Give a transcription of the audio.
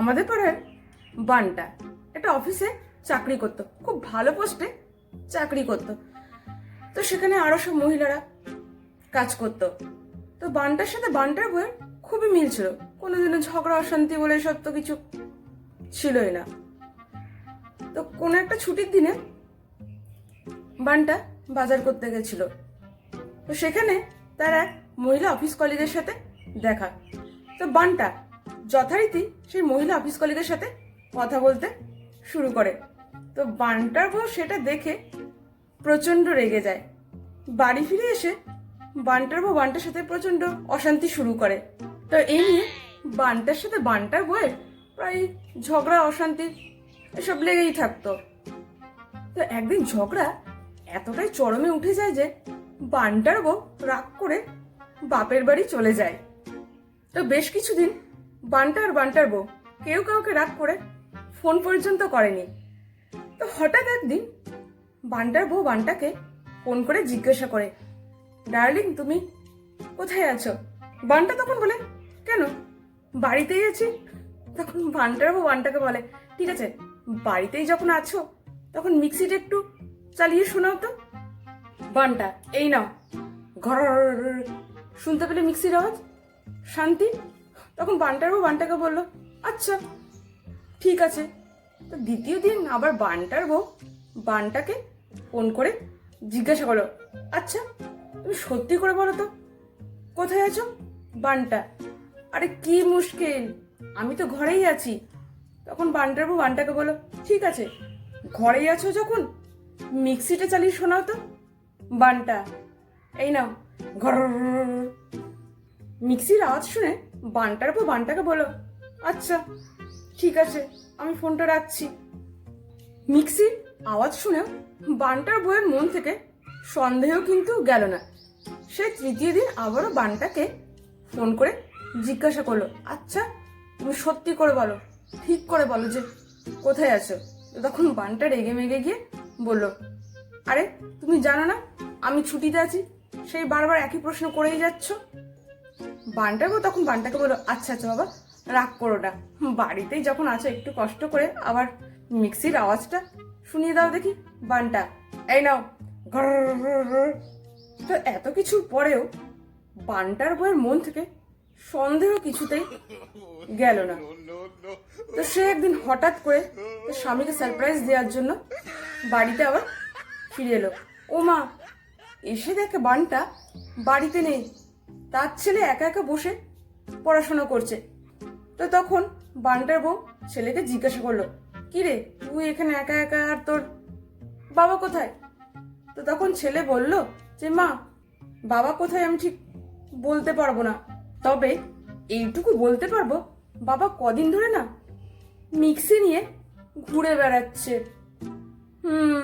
আমাদের পাড়ার বানটা একটা অফিসে চাকরি করতো, খুব ভালো পোস্টে চাকরি করতো। তো সেখানে আরও সব মহিলারা কাজ করতো। তো বানটার সাথে বানটার বইয়ের খুবই মিল ছিল। কোনোদিনও ঝগড়া, অশান্তি বলে সব তো কিছু ছিলই না। তো কোনো একটা ছুটির দিনে বানটা বাজার করতে গেছিল। তো সেখানে তার এক মহিলা অফিস কলিগের সাথে দেখা। তো বানটা যথারীতি সেই মহিলা অফিস কলিগের সাথে কথা বলতে শুরু করে। তো বানটার বউ সেটা দেখে প্রচণ্ড রেগে যায়। বাড়ি ফিরে এসে বানটার বউ বানটার সাথে প্রচণ্ড অশান্তি শুরু করে। তো এই নিয়ে বানটার সাথে বানটার বউয়ের প্রায় ঝগড়া, অশান্তি এসব লেগেই থাকতো। তো একদিন ঝগড়া এতটাই চরমে উঠে যায় যে বানটার বউ রাগ করে বাপের বাড়ি চলে যায়। তো বেশ কিছুদিন বান্টা আর বান্টার বউ কেউ কাউকে রাগ করে ফোন পর্যন্ত করেনি তো হঠাৎ একদিন বান্টার বউ বান্টাকে ফোন করে জিজ্ঞাসা করে ডার্লিং তুমি কোথায় আছো বান্টা তখন বলে কেন বাড়িতেই আছি তখন বান্টার বউ বান্টাকে বলে ঠিক আছে বাড়িতেই যখন আছো তখন মিক্সিটা একটু চালিয়ে শোনাও তো বানটা এই নাও ঘর শুনতে পেলে মিক্সির আওয়াজ শান্তি তখন বানটার বউ বানটাকে বলল আচ্ছা ঠিক আছে। তো দ্বিতীয় দিন আবার বানটার বউ বানটাকে ফোন করে জিজ্ঞাসা করল আচ্ছা তুমি সত্যি করে বলো তো, কোথায় আছো বানটা? আরে কি মুশকিল, আমি তো ঘরেই আছি। তখন বানটার বউ বানটাকে বলো ঠিক আছে, ঘরেই আছো যখন মিক্সিটা চালিয়ে শোনাও তো, বানটা। এই নাও ঘর মিক্সির আওয়াজ শুনে বানটার পর বানটাকে বলো। আচ্ছা ঠিক আছে, আমি ফোনটা রাখছি। মিক্সির আওয়াজ শুনেও বানটার বইয়ের মন থেকে সন্দেহ কিন্তু গেল না। সে তৃতীয় দিন আবারও বানটাকে ফোন করে জিজ্ঞাসা করল আচ্ছা তুমি সত্যি করে বলো, ঠিক করে বলো যে কোথায় আছো? তখন বানটা রেগে মেগে গিয়ে বলল, আরে, তুমি জানো না, আমি ছুটিতে আছি, সেই বারবার একই প্রশ্ন করেই যাচ্ছ? বানটাকে তখন বানটাকে বলো আচ্ছা আচ্ছা বাবা, রাগ করো না। বাড়িতেই যখন আছো, একটু কষ্ট করে আবার মিক্সির আওয়াজটা শুনিয়ে দাও দেখি, বানটা, এই নাও। তো এত কিছুর পরেও বানটার বইয়ের মন থেকে সন্দেহ কিছুতেই গেল না। তো সে একদিন হঠাৎ করে স্বামীকে সারপ্রাইজ দেওয়ার জন্য বাড়িতে আবার ফিরে এলো। ও মা এসে দেখে বানটা বাড়িতে নেই। তার ছেলে একা একা বসে পড়াশোনা করছে। তো তখন বানটার বউ ছেলেকে জিজ্ঞাসা করল, কি রে, তুই এখানে একা একা আর তোর বাবা কোথায়? তো তখন ছেলে বলল যে, মা, বাবা কোথায় আমি ঠিক বলতে পারব না। তবে এইটুকু বলতে পারব, বাবা কদিন ধরে না মিক্সি নিয়ে ঘুরে বেড়াচ্ছে। হুম।